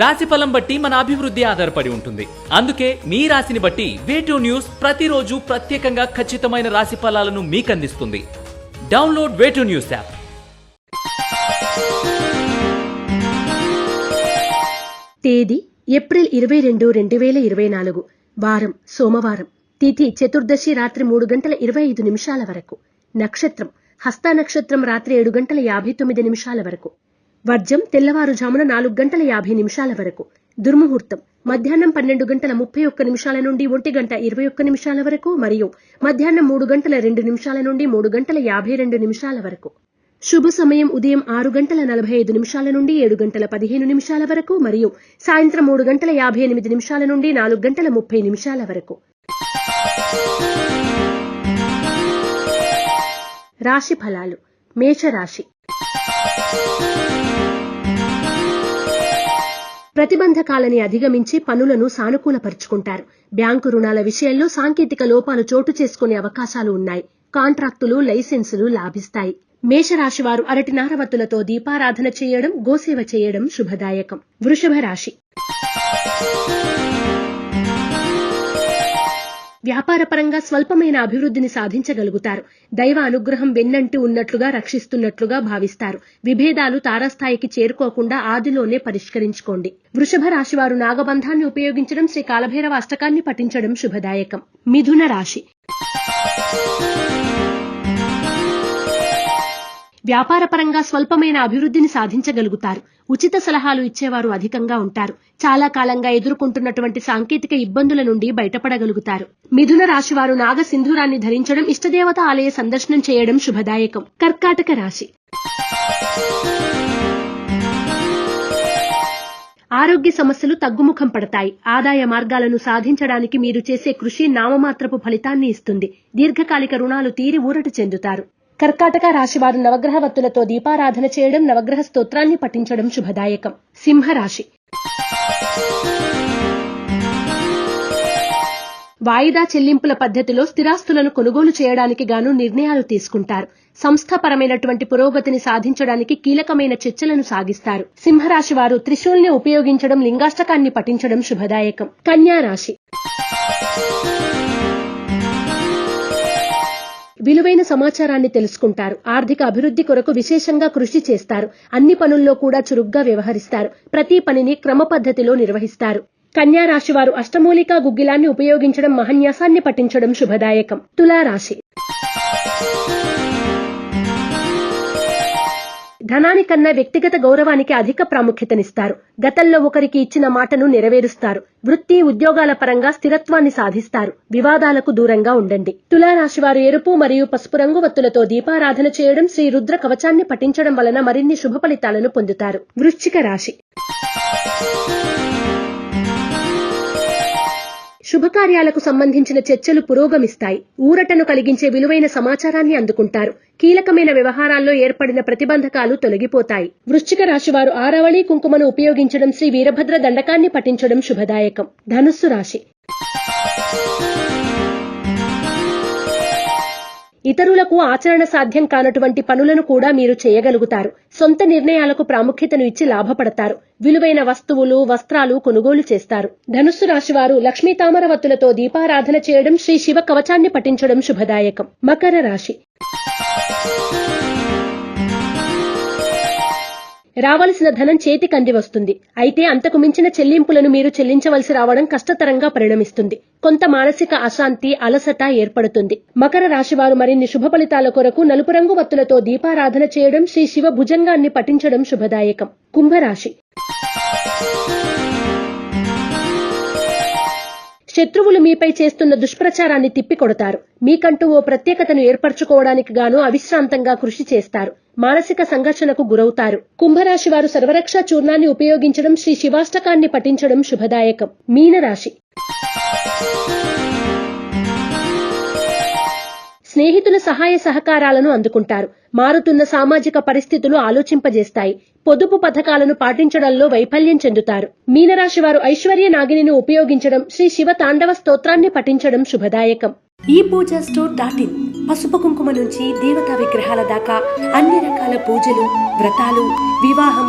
రాశి ఫలం బట్టి మన అభివృద్ధి ఆధారపడి ఉంటుంది. అందుకే మీ రాశిని బట్టి వేటూ న్యూస్ ప్రతిరోజు ప్రత్యేకంగా ఖచ్చితమైన రాశి ఫలాలను మీకు అందిస్తుంది download way two news app తేదీ ఏప్రిల్ ఇరవై రెండు రెండు వేల ఇరవై నాలుగు. వారం సోమవారం. తిథి చతుర్దశి రాత్రి మూడు గంటల ఇరవై ఐదు నిమిషాల వరకు. నక్షత్రం హస్త నక్షత్రం రాత్రి ఏడు గంటల యాభై తొమ్మిది నిమిషాల వరకు. వర్జం తెల్లవారుజామున నాలుగు గంటల యాభై నిమిషాల వరకు. దుర్ముహూర్తం. మధ్యాహ్నం పన్నెండు గంటల ముప్పై ఒక్క నిమిషాల నుండి ఒంటి గంట ఇరవై ఒక్క నిమిషాల వరకు మరియు మధ్యాహ్నం మూడు గంటల రెండు నిమిషాల నుండి మూడు గంటల యాభై రెండు నిమిషాల వరకు. శుభ సమయం ఉదయం ఆరు గంటల నలభై ఐదు నిమిషాల నుండి ఏడు గంటల పదిహేను నిమిషాల వరకు మరియు సాయంత్రం మూడు గంటల యాభై ఎనిమిది నిమిషాల నుండి నాలుగు గంటల ముప్పై నిమిషాల వరకు. రాశి ఫలాలు. మేషరాశి. ప్రతిబంధకాలని అధిగమించి పనులను సానుకూలపరుచుకుంటారు. బ్యాంకు రుణాల విషయంలో సాంకేతిక లోపాలు చోటు చేసుకునే అవకాశాలు ఉన్నాయి. కాంట్రాక్టులు లైసెన్సులు లాభిస్తాయి. మేషరాశివారు అరటి నారవత్తులతో దీపారాధన చేయడం గోసేవ చేయడం శుభదాయకం. వృషభ రాశి వ్యాపారపరంగా స్వల్పమైన అభివృద్ధిని సాధించగలుగుతారు. దైవ అనుగ్రహం వెన్నంటి ఉన్నట్లుగా రక్షిస్తున్నట్లుగా భావిస్తారు. విభేదాలు తారాస్థాయికి చేరుకోకుండా ఆదిలోనే పరిష్కరించుకోండి. వృషభ రాశి వారు నాగబంధాన్ని ఉపయోగించడం శ్రీ కాలభైరవ అష్టకాన్ని పఠించడం శుభదాయకం. మిథున రాశి. వ్యాపారపరంగా స్వల్పమైన అభివృద్ధిని సాధించగలుగుతారు. ఉచిత సలహాలు ఇచ్చేవారు అధికంగా ఉంటారు. చాలా కాలంగా ఎదుర్కొంటున్నటువంటి సాంకేతిక ఇబ్బందుల నుండి బయటపడగలుగుతారు. మిథున రాశివారు నాగ సింధూరాన్ని ధరించడం ఇష్టదేవత ఆలయ సందర్శనం చేయడం శుభదాయకం. కర్కాటక రాశి. ఆరోగ్య సమస్యలు తగ్గుముఖం పడతాయి. ఆదాయ మార్గాలను సాధించడానికి మీరు చేసే కృషి నామమాత్రపు ఫలితాన్ని ఇస్తుంది. దీర్ఘకాలిక రుణాలు తీరి ఊరట చెందుతారు. కర్కాటక రాశివారు నవగ్రహ వత్తులతో దీపారాధన చేయడం నవగ్రహ స్తోత్రాన్ని పఠించడం శుభదాయకం. సింహరాశి. వాయిదా చెల్లింపుల పద్ధతిలో స్థిరాస్తులను కొనుగోలు చేయడానికి గాను నిర్ణయాలు తీసుకుంటారు. సంస్థపరమైనటువంటి పురోగతిని సాధించడానికి కీలకమైన చర్చలను సాగిస్తారు. సింహరాశి వారు త్రిశూల్ని ఉపయోగించడం లింగాష్టకాన్ని పఠించడం శుభదాయకం. కన్యా రాశి విలువైన సమాచారాన్ని తెలుసుకుంటారు. ఆర్థిక అభివృద్ధి కొరకు విశేషంగా కృషి చేస్తారు. అన్ని పనుల్లో కూడా చురుగ్గా వ్యవహరిస్తారు. ప్రతి పనిని క్రమ పద్ధతిలో నిర్వహిస్తారు. కన్యా రాశి వారు అష్టమూలికా గుగ్గిలాన్ని ఉపయోగించడం మహన్యాసాన్ని పఠించడం శుభదాయకం. తులారాశి. ధనానికన్నా వ్యక్తిగత గౌరవానికి అధిక ప్రాముఖ్యతనిస్తారు. గతంలో ఒకరికి ఇచ్చిన మాటను నెరవేరుస్తారు. వృత్తి ఉద్యోగాల పరంగా స్థిరత్వాన్ని సాధిస్తారు. వివాదాలకు దూరంగా ఉండండి. తులారాశి వారు ఎరుపు మరియు పసుపు రంగు వత్తులతో దీపారాధన చేయడం శ్రీ రుద్ర కవచాన్ని పఠించడం వలన మరిన్ని శుభ ఫలితాలను పొందుతారు. వృశ్చిక రాశి. శుభకార్యాలకు సంబంధించిన చర్చలు పురోగమిస్తాయి. ఊరటను కలిగించే విలువైన సమాచారాన్ని అందుకుంటారు. కీలకమైన వ్యవహారాల్లో ఏర్పడిన ప్రతిబంధకాలు తొలగిపోతాయి. వృశ్చిక రాశి వారు ఆరవళి కుంకుమను ఉపయోగించడం శ్రీ వీరభద్ర దండకాన్ని పఠించడం శుభదాయకం. ధనుస్సు రాశి. ఇతరులకు ఆచరణ సాధ్యం కానటువంటి పనులను కూడా మీరు చేయగలుగుతారు. సొంత నిర్ణయాలకు ప్రాముఖ్యతను ఇచ్చి లాభపడతారు. విలువైన వస్తువులు వస్త్రాలు కొనుగోలు చేస్తారు. ధనుస్సు రాశి వారు లక్ష్మీ తామరవత్తులతో దీపారాధన చేయడం శ్రీ శివ కవచాన్ని పఠించడం శుభదాయకం. మకర రాశి. రావలసిన ధనం చేతికి అంది వస్తుంది. అయితే అంతకు మించిన చెల్లింపులను మీరు చెల్లించవలసి రావడం కష్టతరంగా పరిణమిస్తుంది. కొంత మానసిక అశాంతి అలసట ఏర్పడుతుంది. మకర రాశి వారు మరిన్ని శుభ ఫలితాల కొరకు నలుపు రంగు వత్తులతో దీపారాధన చేయడం శ్రీ శివ భుజంగాన్ని పఠించడం శుభదాయకం. కుంభరాశి శత్రువులు మీపై చేస్తున్న దుష్ప్రచారాన్ని తిప్పికొడతారు. మీకంటూ ఓ ప్రత్యేకతను ఏర్పరచుకోవడానికి గాను అవిశ్రాంతంగా కృషి చేస్తారు. మానసిక సంఘర్షణకు గురవుతారు. కుంభరాశి వారు సర్వరక్ష చూర్ణాన్ని ఉపయోగించడం శ్రీ శివాష్టకాన్ని పఠించడం శుభదాయకం. మీనరాశి స్నేహితుల సహాయ సహకారాలను అందుకుంటారు. మారుతున్న సామాజిక పరిస్థితులు ఆలోచింపజేస్తాయి. పొదుపు పథకాలను పాటించడంలో వైఫల్యం చెందుతారు. మీనరాశి వారు ఐశ్వర్య నాగిని ఉపయోగించడం శ్రీ శివ తాండవ స్తోత్రాన్ని పఠించడం శుభదాయకం. ఈ పూజ స్టోర్ డాట్ ఇన్ పసుపు కుంకుమ నుంచి దేవతా విగ్రహాల దాకా అన్ని రకాల పూజలు వ్రతాలు వివాహం